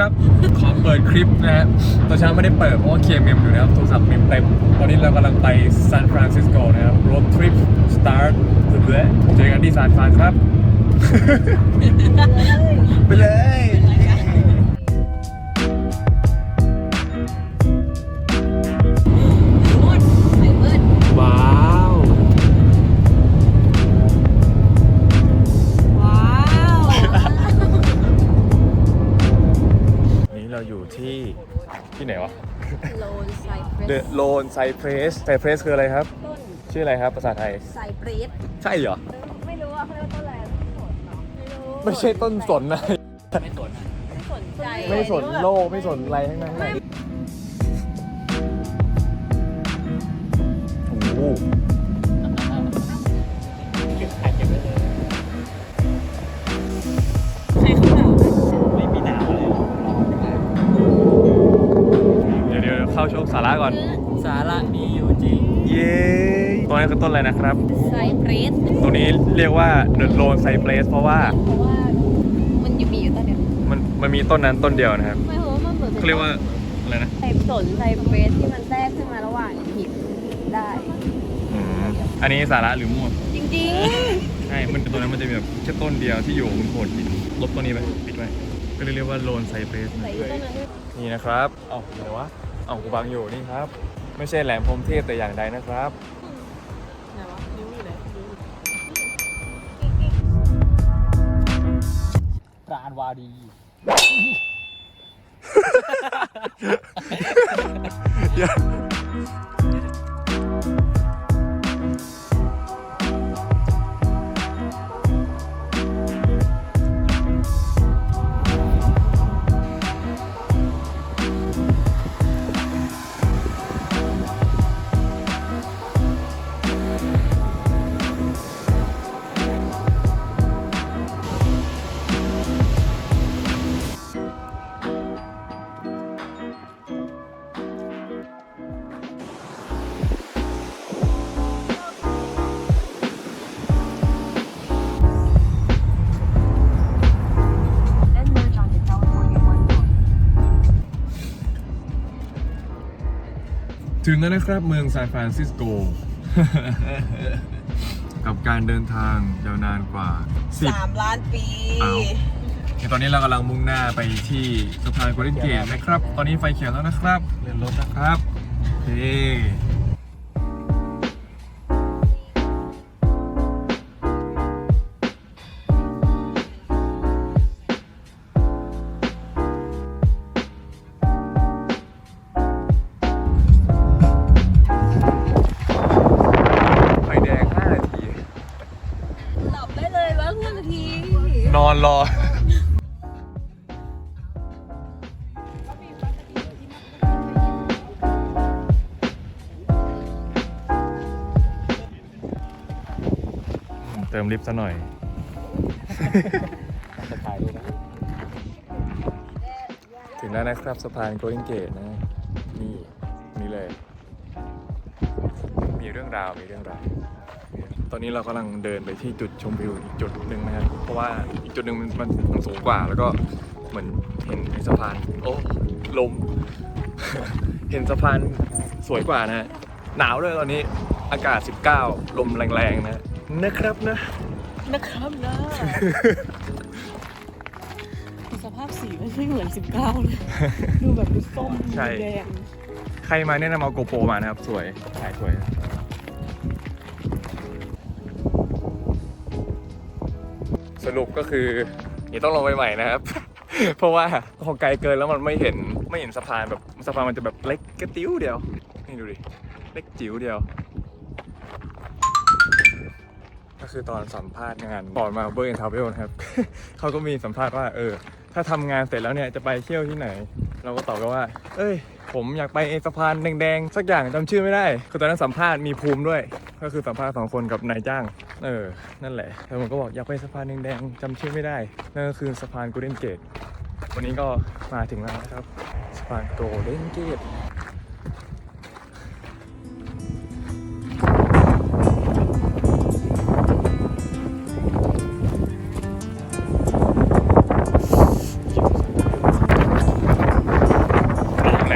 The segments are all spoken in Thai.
ครับ ขอเปิดคลิปนะฮะตอนเช้าไม่ได้เปิดเพราะว่าเคลียร์เมมอยู่นะครับโทรศัพท์เมมเต็ม ตอนนี้เรากำลังไปซานฟรานซิสโกนะครับ road trip start เจอกันที่ซานฟรานครับ ไปเลย เราอยู่ที่ที่ไหนวะโลนไซเปร The ส Lone Cypress Cypress คืออะไรครับ ต้นชื่ออะไรครับภาษาไทย ไซเปรสใช่เหรอ ไม่รู้ว่าเขาเรียกว่าต้นอะไรต้นสนเหรอไม่รู้ไม่ใช่ต้นสนนะไม่สนใจไม่สนโลกไม่สนอะไรทั้งนั้นเลยโอ้โห สาระก่อน สาระมีอยู่จริง เย้ตัวนี้คือต้นอะไรนะครับ ไซเปรสตรงนี้เรียกว่า The Lone Cypress เพราะว่าเพราะว่ามันอยู่มีอยู่ต้นเดียวมันมันมีต้นนั้นต้นเดียวนะครับไม่เพราะว่ามันเหมือนเขาเรียกว่าอะไรนะไซสนไซเปรสที่มันแทรกขึ้นมาระหว่างหินได้ อืมอันนี้สาระหรือมั่วจริงใช่มันตัวนั้นมันจะมีแบบแค่ต้นเดียวที่อยู่บนโขดหินลบต้นนี้ไปปิดไว้ก็เลยเรียกว่าโลนไซเ r สๆใส่ต้นนั้นด้วยนี่นะครับเอ้าอะไรวะ เอ้ากูบังอยู่นี่ครับ ไม่ใช่แหลมพรหมเทพแต่อย่างใดนะครับ ไหนวะนิ้วอยู่ไหนนิ้วอยู่ปราณวาดี ถึงแล้วนะครับเมืองซานฟรานซิสโก กับการเดินทางยาวนานกว่า10สามล้านปีเอาในตอนนี้เรากำลังมุ่งหน้าไปที่สะพานโกลเด้นเกตนะครับ ตอนนี้ไฟเขียวแล้วนะครับเลื่อนรถนะครับโอเค เติมลิฟต์ซะหน่อย จะถ่ายรูปนะถึงแล้วนะครับสะพานโกลเด้นเกตนะนี่นี่เลย มีเรื่องราวมีเรื่องราวตอนนี้เรากำลังเดินไปที่จุดชมวิวอีกจุดหนึ่งนะครับเพราะว่าอีกจุดหนึ่งมันมันมันสูงกว่าแล้วก็เหมือนเห็นสะพานโอ้ลม เห็นสะพานสวยกว่านะฮะหนาวด้วยตอนนี้อากาศ 19 ลมแรงๆนะ นะครับนะ นะครับนะสภาพสีมันไม่เหมือน 19 เลย ดูแบบดูส้มใช่ดูแดงใครมาแนะนำเอาโกโปรมานะครับ สวยถ่ายสวย สรุปก็คือเดี๋ยวต้องลงไปใหม่นะครับ เพราะว่าพอไกลเกินแล้วมันไม่เห็นไม่เห็นสะพานแบบสะพานมันจะแบบเล็กกระติ้วเดียว นี่ดูดิ เล็กจิ๋วเดียว ก็คือตอนสัมภาษณ์งานก่อนมาเบอร์เอินทาวเวลนะครับ เขาก็มีสัมภาษณ์ว่าเออ ถ้าทำงานเสร็จแล้วเนี่ยจะไปเที่ยวที่ไหน เราก็ตอบกันว่า เอ้ย ผมอยากไปไอ้สะพานแดงๆสักอย่างจำชื่อไม่ได้คือตอนนั้นสัมภาษณ์มีภูมิด้วย ก็คือสัมภาษณ์สองคนกับนายจ้าง เออ นั่นแหละแล้วผมก็บอกอยากไปสะพานแดงๆจำชื่อไม่ได้นั่นก็คือสะพานโกลเด้นเกตวันนี้ก็มาถึงแล้วนะครับสะพานโกลเด้นเกต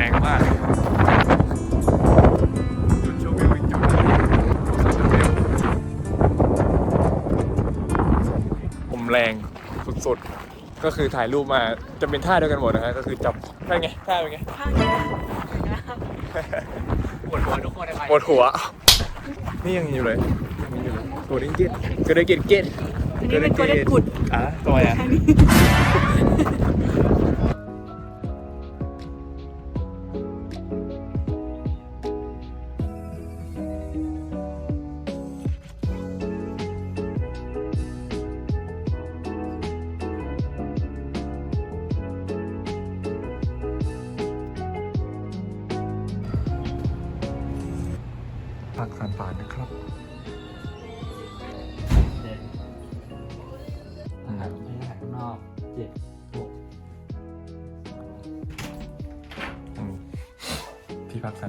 แรงมากจุดชมวิวอีกจุนึงวนเดียผมแรงสุดๆ ก็คือถ่ายรูปมาจะเป็นท่าเดียวกันหมดนะฮะก็คือจับท่าไงท่าเป็นไงข้างปวดหัวทุกคนเลยไปปวดหัว นี่ยังอยู่เลยยังอยู่เลยโกลเด้นกตโกลเด้นเกตเก็ตนี่เป็นโกลเด้นกุดอะตัวมอะ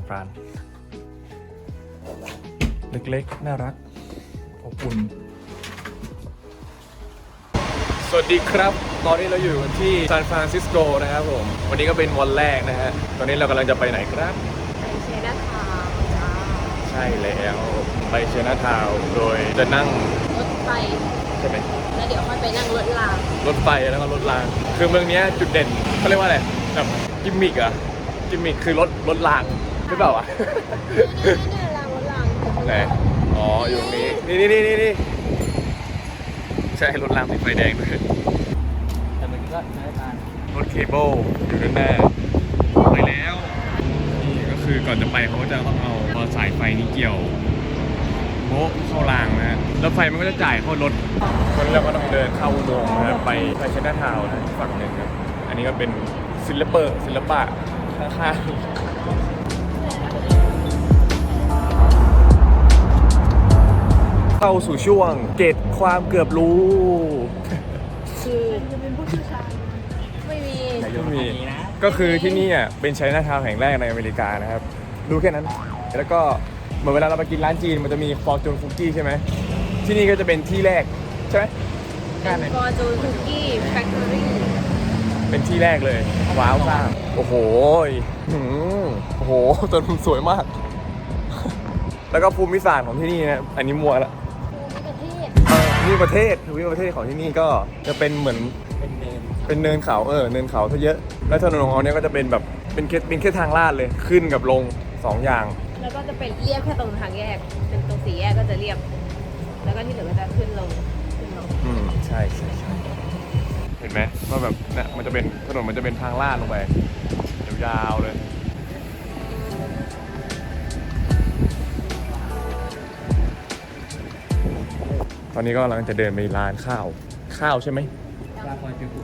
ฟราน เล็กๆ น่ารัก อบอุ่น สวัสดีครับ ตอนนี้เราอยู่กันที่ซานฟรานซิสโกนะครับผม วันนี้ก็เป็นวันแรกนะฮะ ตอนนี้เรากำลังจะไปไหนครับ ไปเชนาทาวน์จ้าใช่แล้วไปเชนาทาวน์โดยจะนั่งรถไฟใช่ไหม แล้วเดี๋ยวค่อยไปนั่งรถรางรถไฟแล้วก็รถราง คือเมืองเนี้ยจุดเด่นเขาเรียกว่าอะไรแบบกิมมิกอะกิมมิกคือรถรถราง หรือเปล่าวะเนี่ยเนี่ยรางรถรางไหนอ๋ออยู่ตรงนี้นี่นี่นี่นี่นี่ใช่รถรางติดไฟแดงด้วยแต่เมื่อกี้ก็ใช้การรถเคเบิลอยู่ด้านหน้าไปแล้วนี่ก็คือก่อนจะไปเขาก็จะต้องเอาพอสายไฟนี้เกี่ยวโบ๊ะเข้ารางนะฮะแล้วไฟมันก็จะจ่ายเข้ารถคนเราก็ต้องเดินเข้าอุโมงค์นะไปไปเชนนาทาวน์นะอีกฝั่งหนึ่งครับอันนี้ก็เป็นศิลปะศิลปะข้างๆ เข้าสู่ช่วงเกตความเกือบรู้ คือจะเป็นผู้เชี่ยวชาญไม่มีไม่มีอันนี้นะก็คือที่นี่อะเป็นไชน่าทาวน์แห่งแรกในอเมริกานะครับ รู้แค่นั้น แล้วก็เหมือนเวลาเราไปกินร้านจีนมันจะมีฟอร์จูนคุกกี้ใช่ไหมที่นี่ก็จะเป็นที่แรกใช่ไหมเป็นฟอร์จูนคุกกี้แฟคทอรี่เป็นที่แรกเลย ว้าวมากโอ้โหหืมโอ้โหต้นทุนสวยมาก แล้วก็ภูมิศาสตร์ของที่นี่นะอันนี้มัวละ ภูมิประเทศเออภูมิประเทศภูมิประเทศของที่นี่ก็จะเป็นเหมือนเป็นเดนเป็นเนินเขาเออเนินเขาซะเยอะ แล้วถนนของเขาเนี่ยก็จะเป็นแบบเป็นแค่เป็นแค่ทางลาดเลยขึ้นกับลงสองอย่าง แล้วก็จะเป็นเรียบแค่ตรงทางแยก เป็นตรงสี่แยกก็จะเรียบ แล้วก็ที่เหลือก็จะขึ้นลงขึ้นลงอืมใช่ใช่ใช่เห็นไหมว่าแบบเนี่ยมันจะเป็นถนนมันจะเป็นทางลาดลงไปยาวๆเลย ตอนนี้ก็กำลังจะเดินไปร้านข้าว ข้าวใช่ไหมลาคอยคือกุ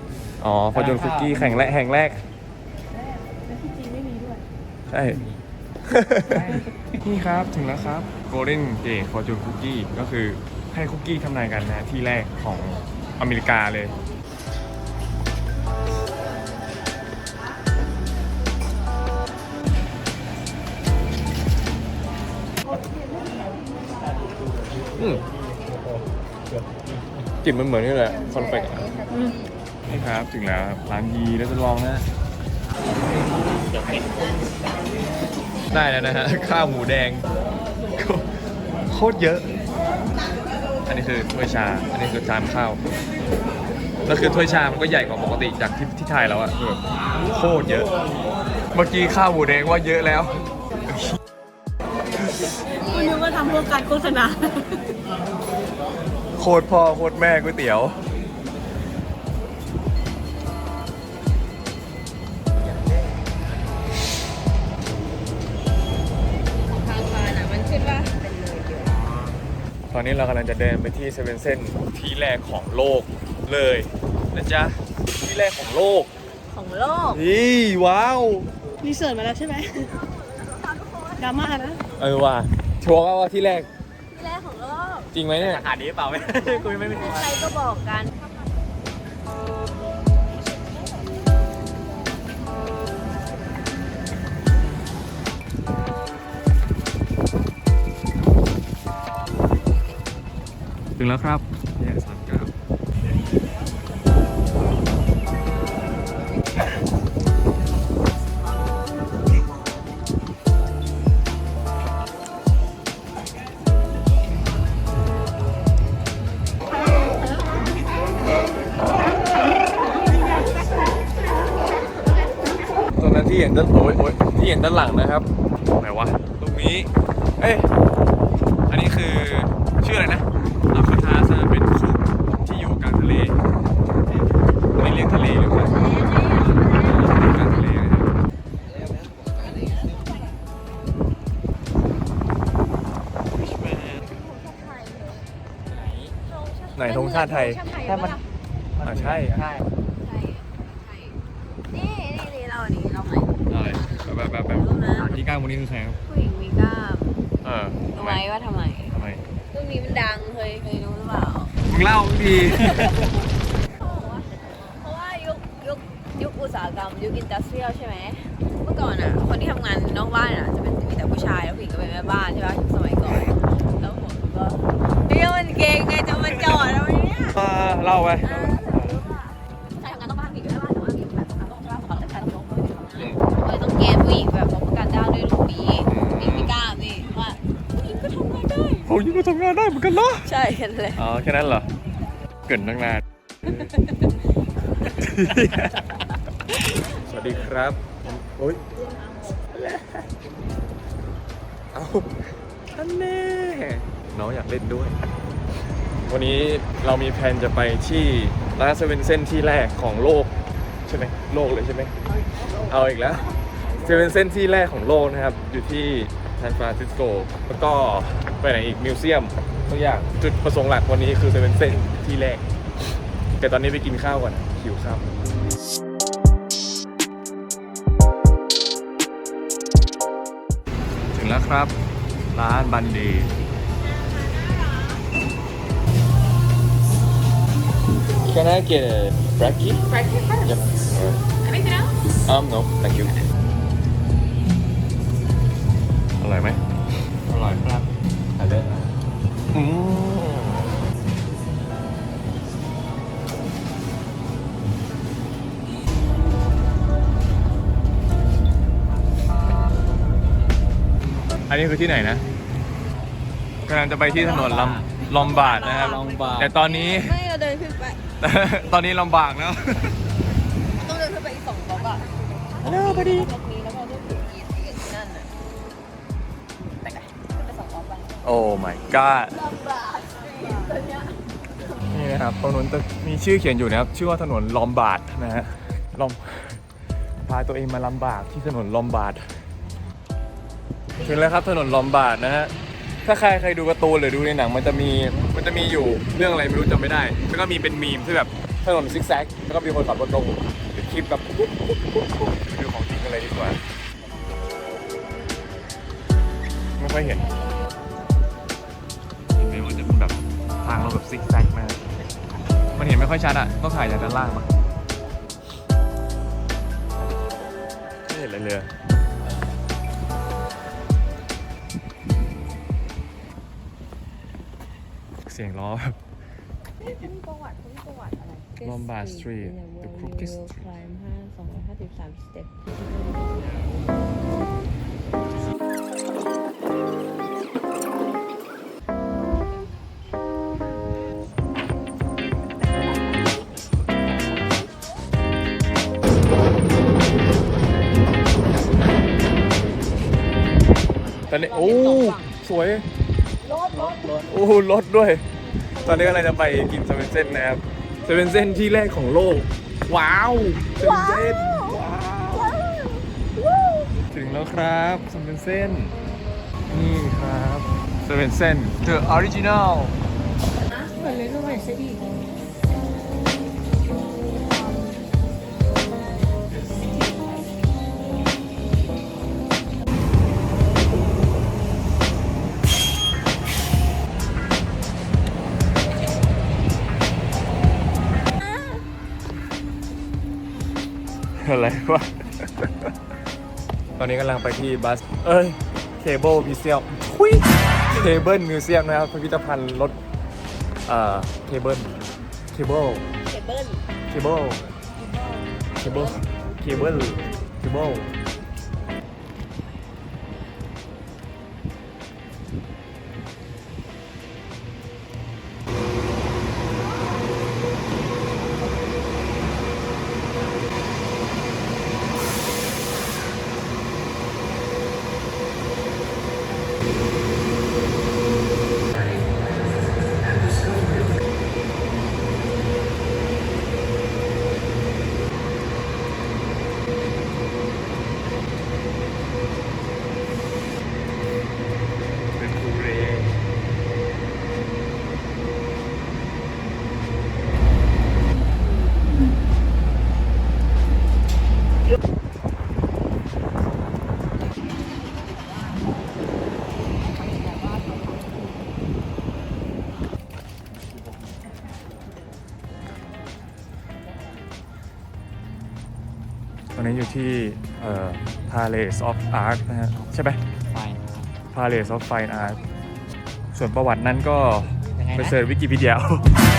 อ๋อฟอร์จูนคุกกี้แข่งแรกแห่งแรก และที่จีนไม่มีด้วย ใช่ นี่ครับถึงแล้วครับ Golden Gate Fortune Cookie ก็คือให้คุกกี้ทำนายกันนะที่แรกของอเมริกาเลย อืม กลิ่นมันเหมือนนี่แหละคอนเฟกต์นี่ครับถึงแล้วครับร้านยีแล้วจะลองนะได้แล้วนะฮะข้าวหมูแดงโคตรเยอะ อันนี้คือถ้วยชา อันนี้คือจานข้าวแล้วคือถ้วยชามันก็ใหญ่กว่าปกติจากที่ที่ไทยแล้วอะคือแบบโคตรเยอะ เมื่อกี้ข้าวหมูแดงว่าเยอะแล้วคุณนึกว่าทำเพื่อการโฆษณา โคตรพ่อโคตรแม่ก๋วยเตี๋ยวทางฟานอะมันขึ้นว่าเป็นเลยเดียวตอนนี้เรากำลังจะเดินไปที่เซเว่นเซนที่แรกของโลกเลยนะจ๊ะ ที่แรกของโลก ของโลกนี่ว้าว รีเสิร์ชมาแล้วใช่ไหมดราม่านะ เออว่ะชัวร์ว่าที่แรกที่ แรกของโลกจริงไหมเนี่ยสาขานี้เปล่าไม่กูยังไม่มีใครก็บอกกันถึงแล้วครับ นด้านโอ้ยโอ้ยที่เห็นด้านหลังนะครับไหนวะตรงนี้ เอ้ยอันนี้คือชื่ออะไรนะอัลคาทาสเป็นคุกที่อยู่กลางทะเลไม่เรียกทะเลหรือเปล่ากลางทะเลนะครับไหนธงชาติไทยแค่มัน อ่าใช่ ใช่ นี่นี่นี่เราอันนี้เราใหม่ อะไรแบบแบบแบบ พี่ก้าววันนี้คือใครครับผู้หญิงมีกล้ามเออรู้ไหมว่าทำไมทำไมเรื่องนี้มันดังเคยเคยรู้หรือเปล่ามึงเล่าบางทีเพราะว่ายุคยุคยุคอุตสาหกรรมยุคอินดัสเทรียลใช่ไหมเมื่อก่อนอะคนที่ทำงานนอกบ้านอะจะเป็นมีแต่ผู้ชายแล้วผู้หญิงก็เป็นแม่บ้านใช่ปะสมัยก่อนแล้วผมก็เรียกมันเก่งไงจะมาจอดอะไรเนี่ยอ่าเล่าไปใช่ทำงานนอกบ้านผู้หญิงเป็นแม่บ้านแต่ว่ามีแบบทำงานนอกบ้านของชายต้องลงเขาเลยต้องเกณฑ์ผู้หญิงแบบรับประกันได้ด้วยลูกนี้มีมีกล้ามนี่ว่าผู้หญิงก็ทำงานได้ ผมยังก็ทำงานได้เหมือนกันเหรอใช่แค่นั้นแหละอ๋อแค่นั้นเหรอเกินตั้งนาน สวัสดีครับโอ้ยเอาท่านแน่น้องอยากเล่นด้วย วันนี้เรามีแผนจะไปที่ร้านเซเว่นเซนที่แรกของโลกใช่ไหมโลกเลยใช่ไหมเอาอีกแล้วเซเว่นเซนที่แรกของโลกนะครับ อยู่ที่ ซานฟรานซิสโก แล้วก็ไปไหนอีกมิวเซียมทุกอย่างจุดประสงค์หลักวันนี้คือเซเว่นเซนที่แรก แต่ตอนนี้ไปกินข้าวก่อนหิวข้าวถึงแล้วครับ ร้านบันดี Can I get a brekkie? Breakfast first. Yep. Anything else? Um, no, thank you. ร่อยไหมอร่อยครับแต่เลิศนะอืมอันนี้คือที่ไหนนะกำลังจะไปที่ถนนลำลอมบาร์ดนะครับ ลองบาร์แต่ตอนนี้ ไม่ เราเดินขึ้นไป ตอนนี้ลำบากแล้ว ต้องเดินขึ้นไปอีกสองบล็อกอะฮัล my god นี่นะครับตรงนู้นมีชื่อเขียนอยู่นะครับ ชื่อว่าถนนลอมบาร์ดนะฮะลอมพาตัวเองมาลำบากที่ถนนลอมบาร์ดถึงแล้วครับถนนลอมบาร์ดนะฮะถ้าใครเคยดูการ์ตูนหรือดูในหนังมันจะมีมันจะมีอยู่เรื่องอะไรไม่รู้จำไม่ได้แล้วก็มีเป็นมีมที่แบบถนนซิกแซกแล้วก็มีคนขับรถลงหรือคลิปแบบปุ๊บปุ๊บปุ๊บปุ๊บดูของจริงกันเลยดีกว่า ไม่ค่อยเห็นางเราแบบซิกแซกนะมันเห็นไม่ค่อยชัดอะ ต้องถ่ายจากด้านล่างมั้งไม่เห็นอะไรเลยอะเสียงล้อแบบมีประวัติมีประวัติอะไร Lombard Street The Crooked Street คลายห้าสองร้อยห้าสิบสามสเต็ป อนนี้โอ้สวยรถรถรถโอ้รถด้วย ตอนนี้กำลังจะไปกินเซเว่นเซนนะครับเซเว่นเซนที่แรกของโลก ว้าวเซเว่นเซนว้าวถึงแล้วครับเซเว่นเซนนี่ครับเซเว่นเซน The Original เหมือนเลยก็ไม่ใช่ดี อะไรวะ ตอนนี้กำลังไปที่บัส เอ้ย เคเบิลมิวเซียมทุยเคเบิลมิวเซียมนะครับพิพิธภัณฑ์รถ เอ่อ เคเบิล เคเบิล เคเบิล เคเบิล เคเบิล เคเบิล นนี้อยู่ที่เอ่อ Palace of Art นะฮะใช่ไหม ไฟ Palace of Fine Art ส่วนประวัตินั้นก็ยังไงไปนะเสิร์ชวิกิพีเดียเอาเศร้า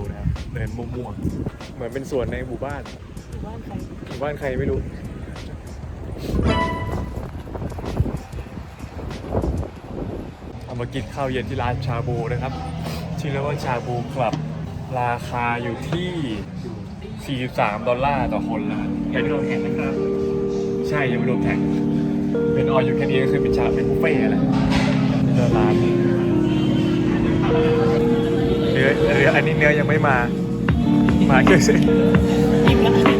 ดูนะครับเดินมั่วๆเหมือนเป็นสวนในหมู่บ้านอยู่บ้านใครหมู่บ้านใครไม่รู้ เอามากินข้าวเย็นที่ร้านชาบูนะครับ ชื่อเรียกว่าชาบูคลับ ราคาอยู่ที่ 43 ดอลลาร์ต่อคนแล้วยังไม่รวมแท็กนะครับ ใช่ยังไม่รวมแท็กเป็นออยอยู่แค่นี้ก็คือเป็นชาเป็นบุฟเฟ่ต์แหละนี่ก็ร้าน รืออันนี้เนื้อยังไม่มา มาค่เสร็จ อิ่มแล้ว